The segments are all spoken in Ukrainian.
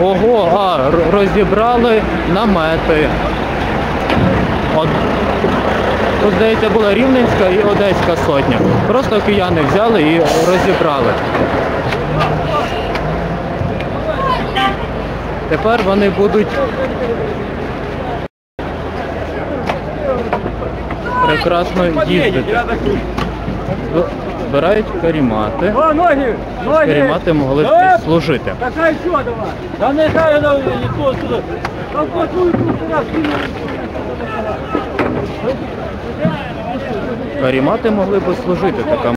Ого, а, розібрали намети. От, тут, здається, була Рівненська і Одеська сотня. Просто кияни взяли і розібрали. Тепер вони будуть прекрасно їздити. Зб- Збирають карімати. О, ноги! Ноги! Карімати могли б служити. Какая еще давай? Да нехай она не то сюда. Там какую тут сюда Карімати могли б служити, така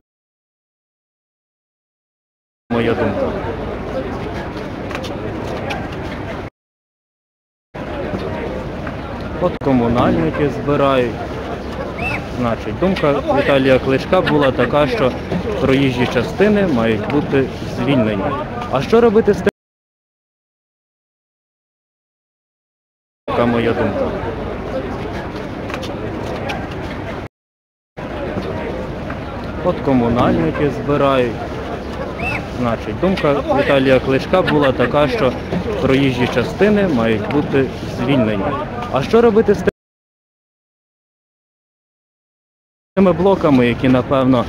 моя думка. От комунальники збирають. Значить, думка Віталія Кличка була така, що проїжджі частини мають бути звільнені. А що робити з тим? Така моя думка. От комунальники збирають. Значить, думка Віталія Кличка була така, що проїжджі частини мають бути звільнені. А що робити з тими блоками, які, напевно,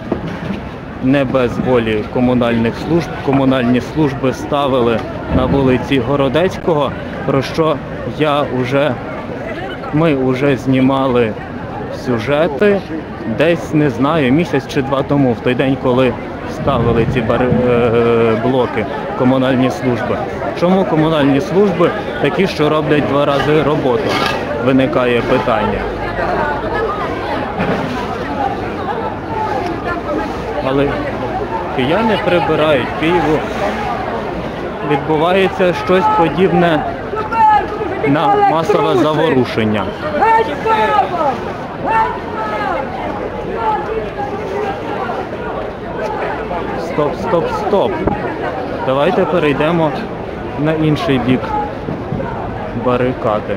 не без волі комунальних служб, комунальні служби ставили на вулиці Городецького, про що я вже, ми вже знімали сюжети десь не знаю, місяць чи два тому, в той день, коли ставили ці бар... е, блоки комунальні служби. Чому комунальні служби такі, що роблять два рази роботу? Виникає питання. Але кияни прибирають Києву. Відбувається щось подібне на масове заворушення. Стоп, стоп, стоп. Давайте перейдемо на інший бік барикади.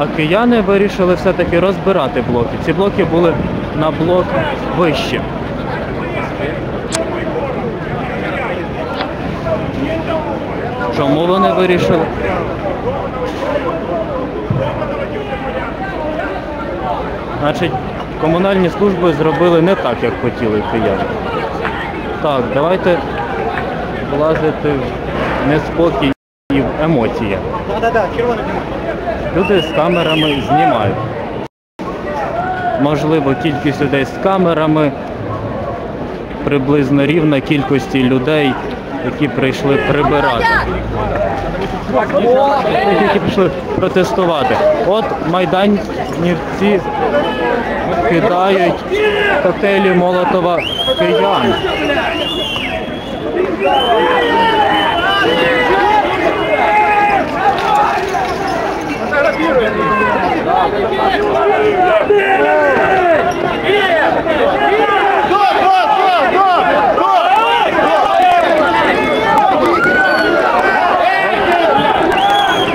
А кияни вирішили все-таки розбирати блоки. Ці блоки були на блок вище. Чому вони вирішили? Значить, комунальні служби зробили не так, як хотіли кияни. Так, давайте влазити в неспокій і в емоції. Да-да-да, червоно Люди з камерами знімають. Можливо, кількість людей з камерами приблизно рівна кількості людей, які прийшли прибирати. Які прийшли протестувати. От майданівці кидають коктейлі Молотова киян.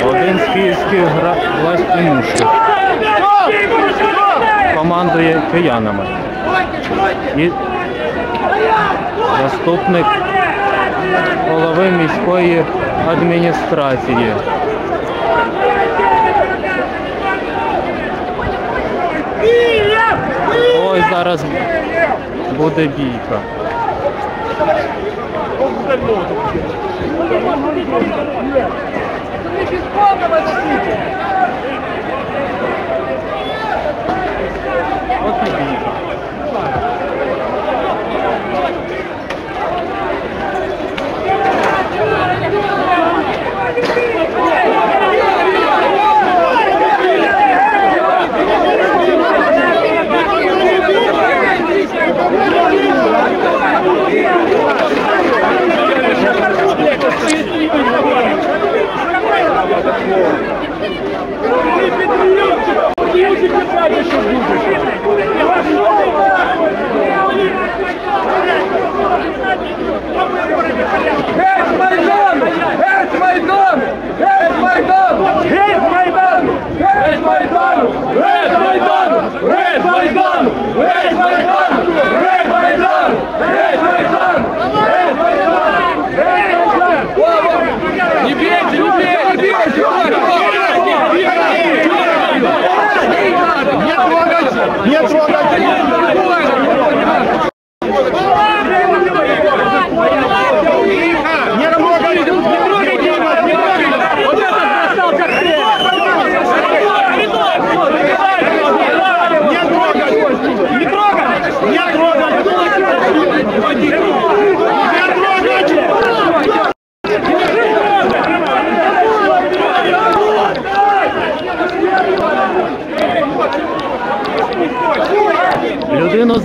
Один з київських гра... командує киянами. І заступник голови міської адміністрації. Ой, зараз буде бійка. От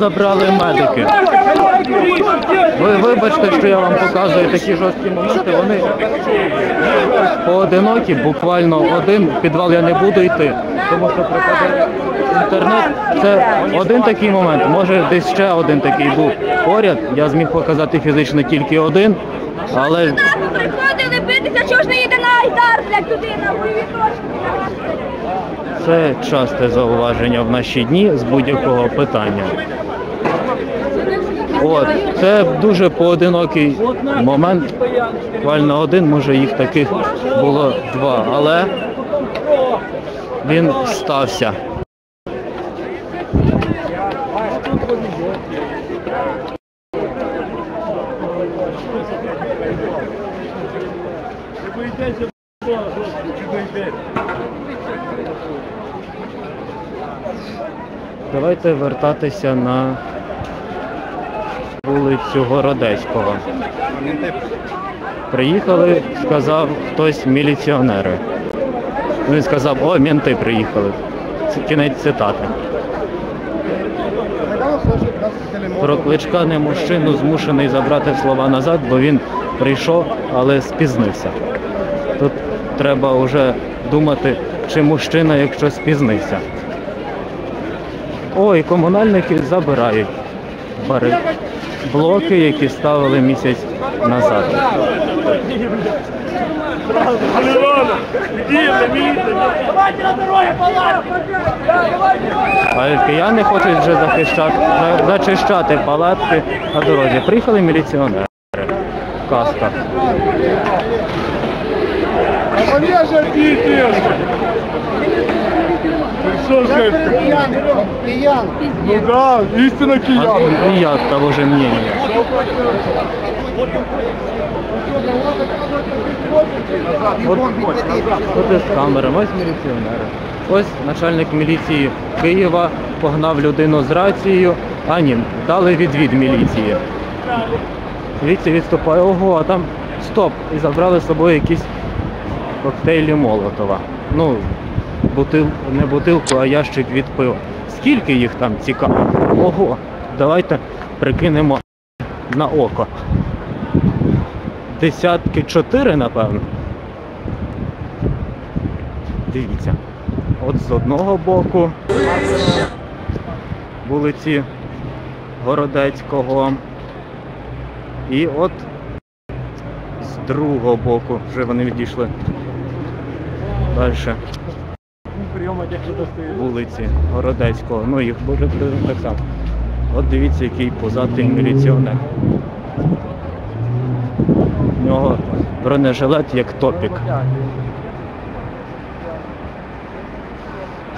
забрали медики. Ви вибачте, що я вам показую такі жорсткі моменти. Вони поодинокі, буквально один. В підвал я не буду йти, тому що пропаде інтернет. Це один такий момент. Може, десь ще один такий був поряд. Я зміг показати фізично тільки один, але приходили битися, чого ж не їде на Айдар, блядь, туди, на бойові точки. це часте зауваження в наші дні з будь-якого питання. От, це дуже поодинокий момент. Буквально один, може їх таких було два, але він стався. Давайте вертатися на вулицю Городецького. Приїхали, сказав хтось міліціонери. Ну, Він сказав, о, мінти приїхали. Це кінець цитати. Про кличка не мужчину змушений забрати слова назад, бо він прийшов, але спізнився. Тут треба вже думати, чи мужчина, якщо спізнився. Ой, комунальники забирають. Блоки, які ставили місяць назад. А кияни хочуть вже захищати, зачищати палатки на дорозі. Приїхали міліціонери в касках. Что скажешь? Киян! Ну да, истинно А киян! і як того же мнення? От, от із камерами, ось міліціонери. Ось начальник міліції Києва погнав людину з рацією, а ні, дали відвід міліції. Міліція відступає, ого, а там стоп! І забрали з собою якісь коктейлі Молотова. Ну, бутил, не бутилку, а ящик від пива. Скільки їх там цікаво? Ого, давайте прикинемо на око. Десятки чотири, напевно. Дивіться. От з одного боку вулиці Городецького. І от з другого боку вже вони відійшли. Далі вулиці Городецького. Ну їх буде так само. От дивіться, який позатий міліціонер. У нього бронежилет як топік.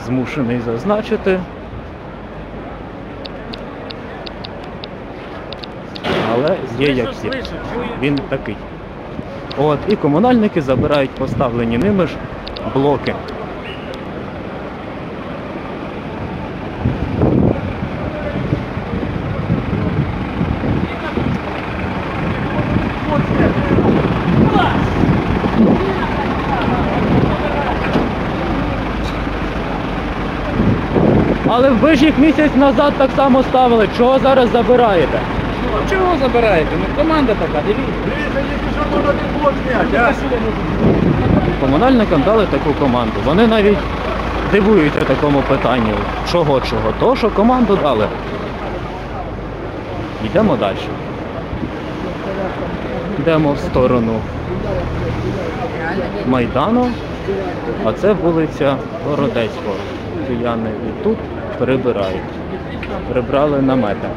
Змушений зазначити. Але є як всі. Він такий. От, і комунальники забирають поставлені ними ж блоки. Але ви ж їх місяць назад так само ставили. Чого зараз забираєте? Чого забираєте? Ну команда така, дивіться. Комунальникам дали таку команду. Вони навіть дивуються такому питанню. Чого чого? То, що команду дали. Йдемо далі. Йдемо в сторону Майдану, а це вулиця Городецького. Кияни і тут перебирають. Прибрали намети.